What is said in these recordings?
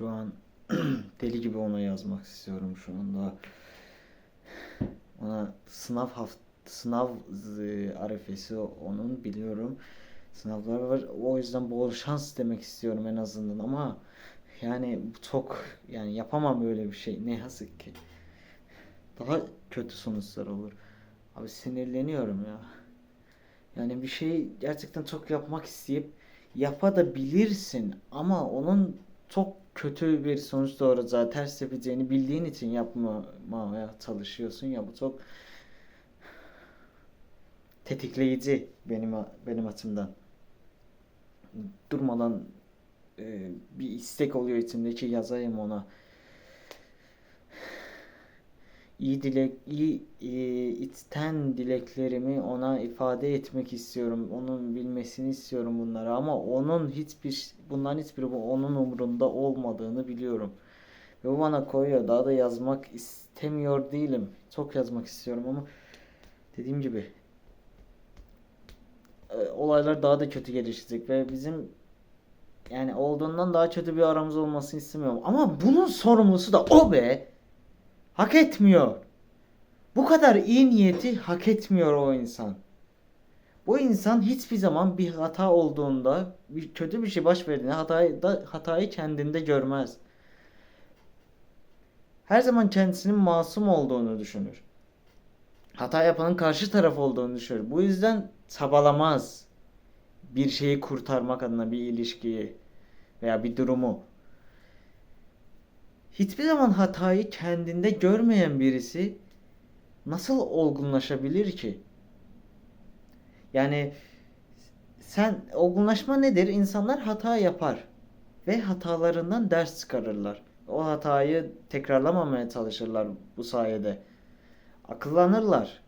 Şu an deli gibi ona yazmak istiyorum şu anda. Ona sınav haft sınav z- arifesi onun biliyorum. Sınavlar var. O yüzden bol şans demek istiyorum en azından ama yani çok yani yapamam böyle bir şey ne yazık ki. Daha kötü sonuçlar olur. Abi sinirleniyorum ya. Yani bir şey gerçekten çok yapmak isteyip yapabilirsin ama onun çok kötü bir sonuç doğuracağı, ters tepeceğini bildiğin için yapmamaya çalışıyorsun ya bu çok tetikleyici benim benim açımdan. Durmadan e, bir istek oluyor içimdeki yazayım ona. İyi dilek, iyi e, içten dileklerimi ona ifade etmek istiyorum. Onun bilmesini istiyorum bunları ama onun hiçbir bunların hiçbiri onun umurunda olmadığını biliyorum. Ve bu bana koyuyor. Daha da yazmak istemiyor değilim. Çok yazmak istiyorum ama dediğim gibi e, olaylar daha da kötü gelişecek ve bizim yani olduğundan daha kötü bir aramız olmasını istemiyorum. Ama bunun sorumlusu da o be. Hak etmiyor. Bu kadar iyi niyeti hak etmiyor o insan. Bu insan hiçbir zaman bir hata olduğunda, bir kötü bir şey baş verdiğinde hatayı da hatayı kendinde görmez. Her zaman kendisinin masum olduğunu düşünür. Hata yapanın karşı taraf olduğunu düşünür. Bu yüzden çabalamaz. Bir şeyi kurtarmak adına bir ilişkiyi veya bir durumu. Hiçbir zaman hatayı kendinde görmeyen birisi nasıl olgunlaşabilir ki? Yani sen olgunlaşma nedir? İnsanlar hata yapar ve hatalarından ders çıkarırlar. O hatayı tekrarlamamaya çalışırlar bu sayede. Akıllanırlar.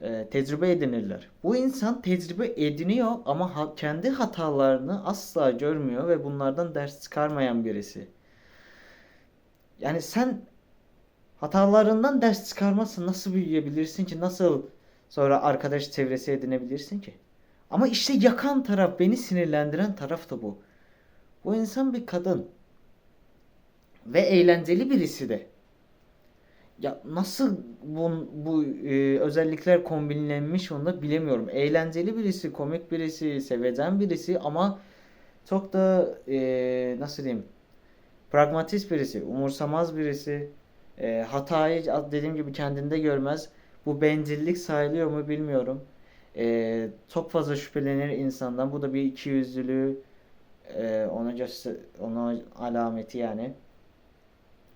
e, tecrübe edinirler. Bu insan tecrübe ediniyor ama kendi hatalarını asla görmüyor ve bunlardan ders çıkarmayan birisi. Yani sen hatalarından ders çıkarmazsan nasıl büyüyebilirsin ki? Nasıl sonra arkadaş çevresi edinebilirsin ki? Ama işte yakan taraf, beni sinirlendiren taraf da bu. Bu insan bir kadın. Ve eğlenceli birisi de. Ya nasıl bu, bu e, özellikler kombinlenmiş onu da bilemiyorum. Eğlenceli birisi, komik birisi, sevecen birisi ama çok da e, nasıl diyeyim? Pragmatist birisi, umursamaz birisi. E, hatayı dediğim gibi kendinde görmez. Bu bencillik sayılıyor mu bilmiyorum. E, çok fazla şüphelenir insandan. Bu da bir ikiyüzlülüğü e, ona göster ona alameti yani.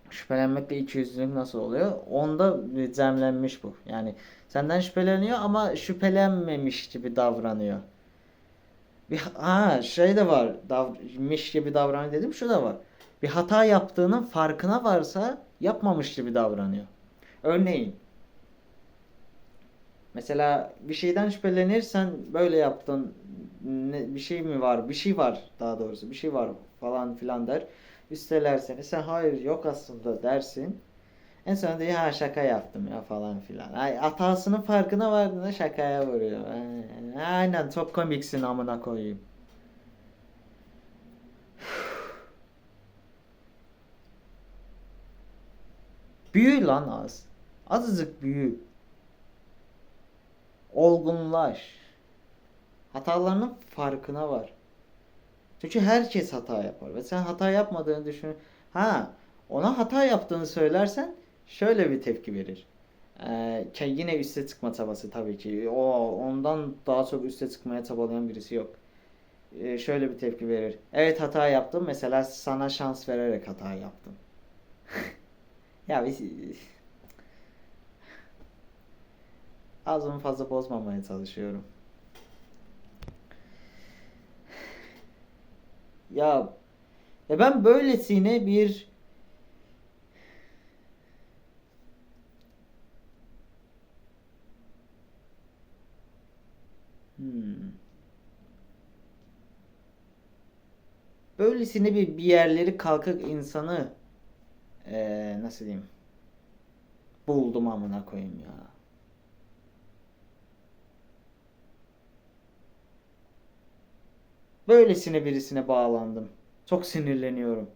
Şüphelenmekle ikiyüzlülük nasıl oluyor? Onda zemlenmiş bu. Yani senden şüpheleniyor ama şüphelenmemiş gibi davranıyor. Bir ha şey de var. Davmış gibi davranıyor dedim. Şu da var. Bir hata yaptığının farkına varsa yapmamış gibi davranıyor. Örneğin mesela bir şeyden şüphelenirsen böyle yaptın ne, bir şey mi var? Bir şey var daha doğrusu. Bir şey var falan filan der. Üsteler seni. Sen hayır yok aslında dersin. En sonunda ha şaka yaptım ya falan filan. Ay, hatasının farkına vardığında şakaya vuruyor. Aynen çok komiksin amına koyayım. Büyü lan az. Azıcık büyü. Olgunlaş. Hatalarının farkına var. Çünkü herkes hata yapar ve sen hata yapmadığını düşün. Ha, ona hata yaptığını söylersen şöyle bir tepki verir. Ee, yine üste çıkma çabası tabii ki. O ondan daha çok üste çıkmaya çabalayan birisi yok. Ee, şöyle bir tepki verir. Evet hata yaptım. Mesela sana şans vererek hata yaptım. Ya biz ağzımı fazla bozmamaya çalışıyorum. Ya ya ben böylesine bir hmm. Böylesine bir bir yerleri kalkık insanı ee, nasıl diyeyim buldum amına koyayım ya. Böylesine birisine bağlandım. Çok sinirleniyorum.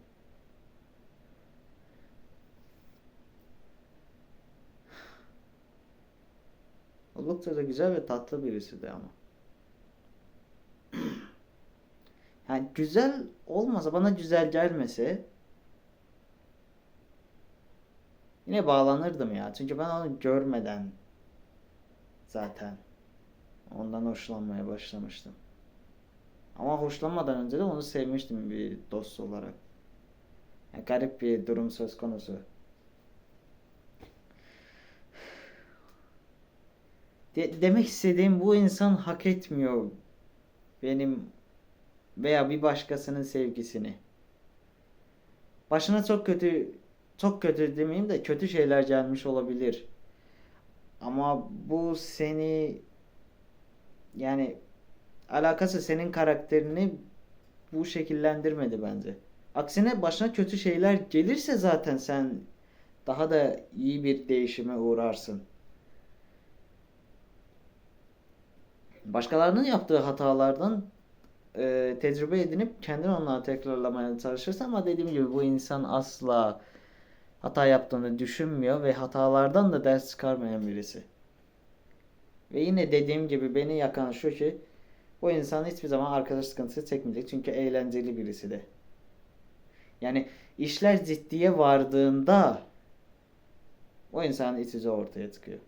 Oldukça da güzel ve tatlı birisi de ama. Yani güzel olmasa bana güzel gelmese yine bağlanırdım ya. Çünkü ben onu görmeden zaten ondan hoşlanmaya başlamıştım. Ama hoşlanmadan önce de onu sevmiştim bir dost olarak. Yani garip bir durum söz konusu. De- demek istediğim bu insan hak etmiyor benim veya bir başkasının sevgisini. Başına çok kötü çok kötü demeyeyim de kötü şeyler gelmiş olabilir. Ama bu seni yani alakası senin karakterini bu şekillendirmedi bence. Aksine başına kötü şeyler gelirse zaten sen daha da iyi bir değişime uğrarsın. Başkalarının yaptığı hatalardan e, tecrübe edinip kendin onları tekrarlamaya çalışırsın ama dediğim gibi bu insan asla hata yaptığını düşünmüyor ve hatalardan da ders çıkarmayan birisi. Ve yine dediğim gibi beni yakan şu ki bu insan hiçbir zaman arkadaş sıkıntısı çekmeyecek çünkü eğlenceli birisi de. Yani işler ciddiye vardığında o insanın iç yüzü ortaya çıkıyor.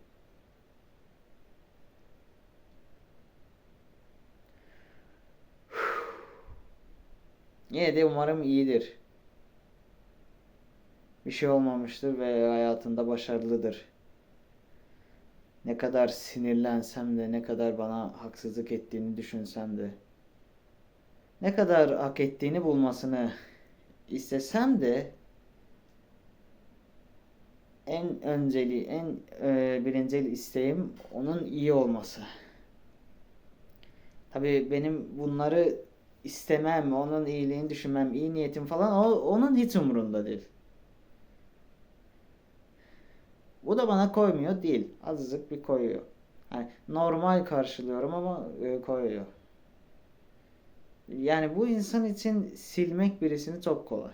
Yine de umarım iyidir. Bir şey olmamıştır ve hayatında başarılıdır. Ne kadar sinirlensem de, ne kadar bana haksızlık ettiğini düşünsem de, ne kadar hak ettiğini bulmasını istesem de en önceli, en e, birincil isteğim onun iyi olması. Tabii benim bunları istemem, onun iyiliğini düşünmem, iyi niyetim falan o, onun hiç umurunda değil. Bu da bana koymuyor değil. Azıcık bir koyuyor. Yani normal karşılıyorum ama e, koyuyor. Yani bu insan için silmek birisini çok kolay.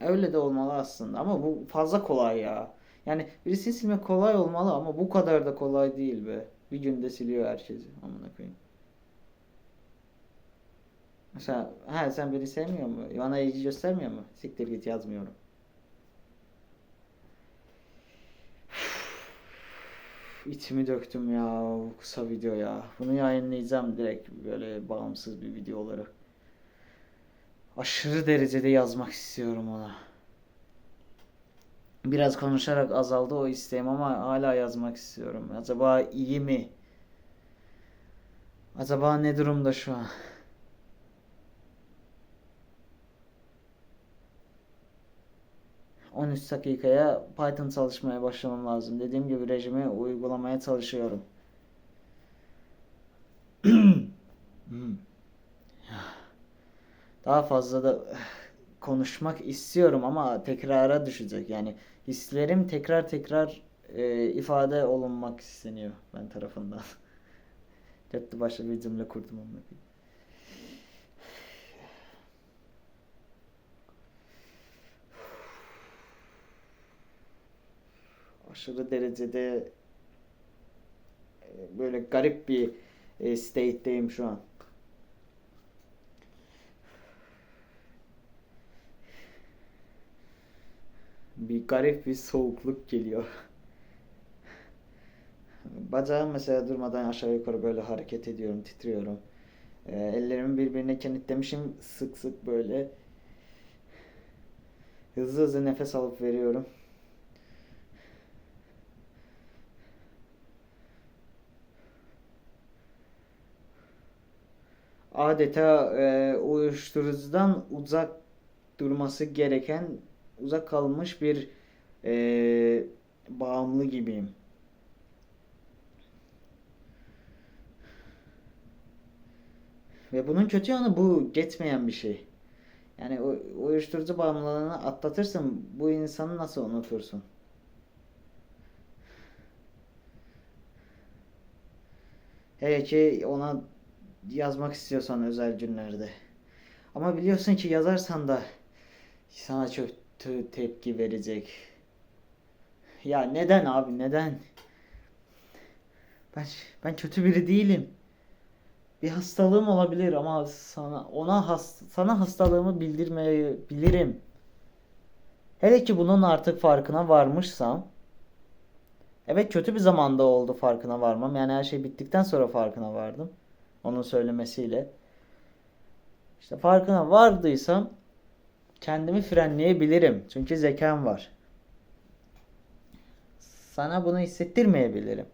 Öyle de olmalı aslında ama bu fazla kolay ya. Yani birisini silmek kolay olmalı ama bu kadar da kolay değil be. Bir günde siliyor herkesi. Amına koyayım. Mesela ha sen beni sevmiyor mu? Bana ilgi göstermiyor mu? Siktir git yazmıyorum. İçimi döktüm ya bu kısa video ya. Bunu yayınlayacağım direkt böyle bağımsız bir video olarak. Aşırı derecede yazmak istiyorum ona. Biraz konuşarak azaldı o isteğim ama hala yazmak istiyorum. Acaba iyi mi? Acaba ne durumda şu an? 13 dakikaya Python çalışmaya başlamam lazım. Dediğim gibi rejimi uygulamaya çalışıyorum. Daha fazla da konuşmak istiyorum ama tekrara düşecek. Yani hislerim tekrar tekrar e, ifade olunmak isteniyor ben tarafından. Ciddi başka bir cümle kurdum onu. Aşırı derecede e, böyle garip bir e, state'deyim şu an. Bir garip bir soğukluk geliyor. Bacağım mesela durmadan aşağı yukarı böyle hareket ediyorum, titriyorum. E, ellerimi birbirine kenetlemişim sık sık böyle. Hızlı hızlı nefes alıp veriyorum. Adeta e, uyuşturucudan uzak durması gereken uzak kalmış bir e, bağımlı gibiyim. Ve bunun kötü yanı bu geçmeyen bir şey. Yani uyuşturucu bağımlılığını atlatırsın bu insanı nasıl unutursun? Hele ki ona yazmak istiyorsan özel günlerde. Ama biliyorsun ki yazarsan da sana çok tepki verecek. Ya neden abi neden? Ben ben kötü biri değilim. Bir hastalığım olabilir ama sana ona has, sana hastalığımı bildirmeyebilirim. Hele ki bunun artık farkına varmışsam. Evet kötü bir zamanda oldu farkına varmam. Yani her şey bittikten sonra farkına vardım. Onun söylemesiyle. İşte farkına vardıysam kendimi frenleyebilirim. Çünkü zekam var. Sana bunu hissettirmeyebilirim.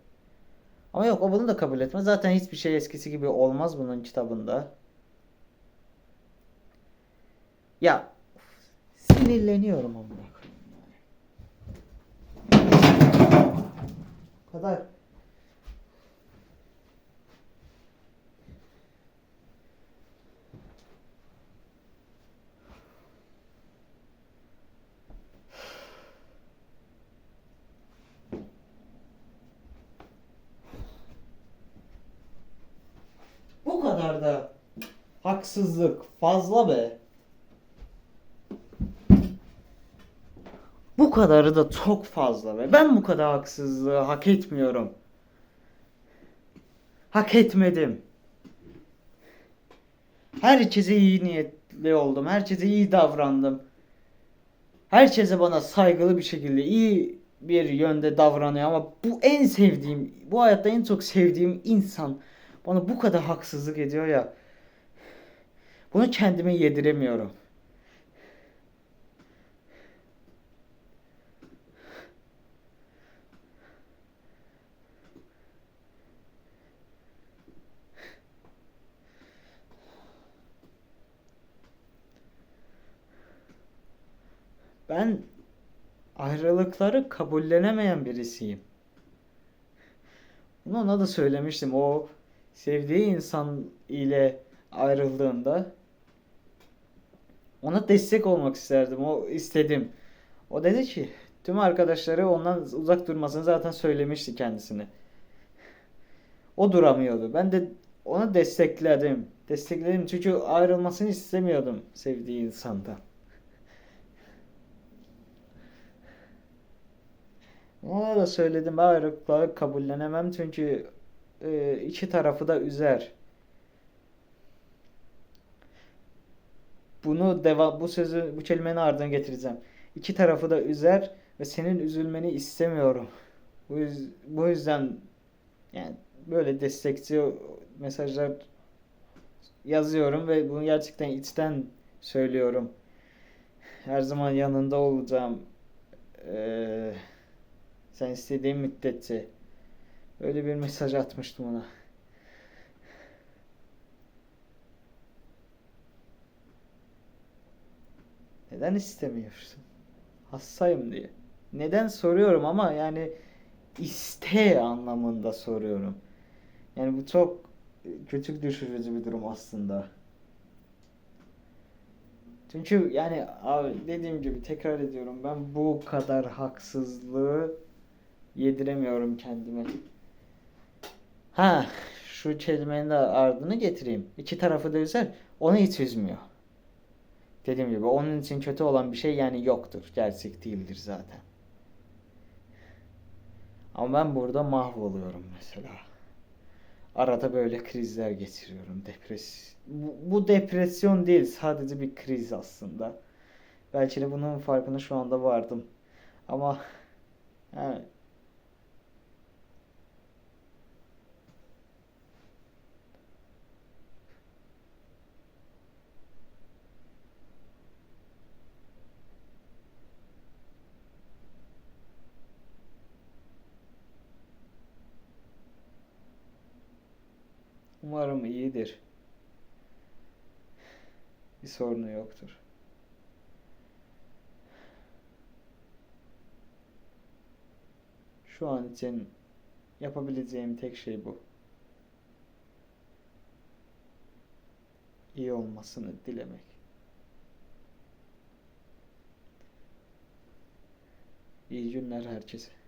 Ama yok o bunu da kabul etmez. Zaten hiçbir şey eskisi gibi olmaz bunun kitabında. Ya sinirleniyorum amına koyayım. Kadar. Bu kadar da haksızlık fazla be. Bu kadarı da çok fazla be. Ben bu kadar haksızlığı hak etmiyorum. Hak etmedim. Herkese iyi niyetli oldum. Herkese iyi davrandım. Herkese bana saygılı bir şekilde iyi bir yönde davranıyor ama bu en sevdiğim, bu hayatta en çok sevdiğim insan bana bu kadar haksızlık ediyor ya. Bunu kendime yediremiyorum. Ben ayrılıkları kabullenemeyen birisiyim. Bunu ona da söylemiştim. O sevdiği insan ile ayrıldığında ona destek olmak isterdim. O istedim. O dedi ki tüm arkadaşları ondan uzak durmasını zaten söylemişti kendisine. O duramıyordu. Ben de ona destekledim. Destekledim çünkü ayrılmasını istemiyordum sevdiği insandan. Ona da söyledim ben ayrılıkları kabullenemem çünkü e, iki tarafı da üzer. Bunu deva bu sözü bu kelimenin ardına getireceğim. İki tarafı da üzer ve senin üzülmeni istemiyorum. Bu, yüz, bu yüzden yani böyle destekçi mesajlar yazıyorum ve bunu gerçekten içten söylüyorum. Her zaman yanında olacağım. Eee sen istediğin müddetçe. Öyle bir mesaj atmıştım ona. Neden istemiyorsun? Hastayım diye. Neden soruyorum ama yani iste anlamında soruyorum. Yani bu çok küçük düşürücü bir durum aslında. Çünkü yani abi dediğim gibi tekrar ediyorum ben bu kadar haksızlığı yediremiyorum kendime. Ha, şu kelimenin de ardını getireyim. İki tarafı da üzer. Onu hiç üzmüyor. Dediğim gibi onun için kötü olan bir şey yani yoktur. Gerçek değildir zaten. Ama ben burada mahvoluyorum mesela. Arada böyle krizler geçiriyorum. Depres bu, bu depresyon değil sadece bir kriz aslında. Belki de bunun farkına şu anda vardım. Ama yani Umarım iyidir. Bir sorunu yoktur. Şu an için yapabileceğim tek şey bu. İyi olmasını dilemek. İyi günler herkese.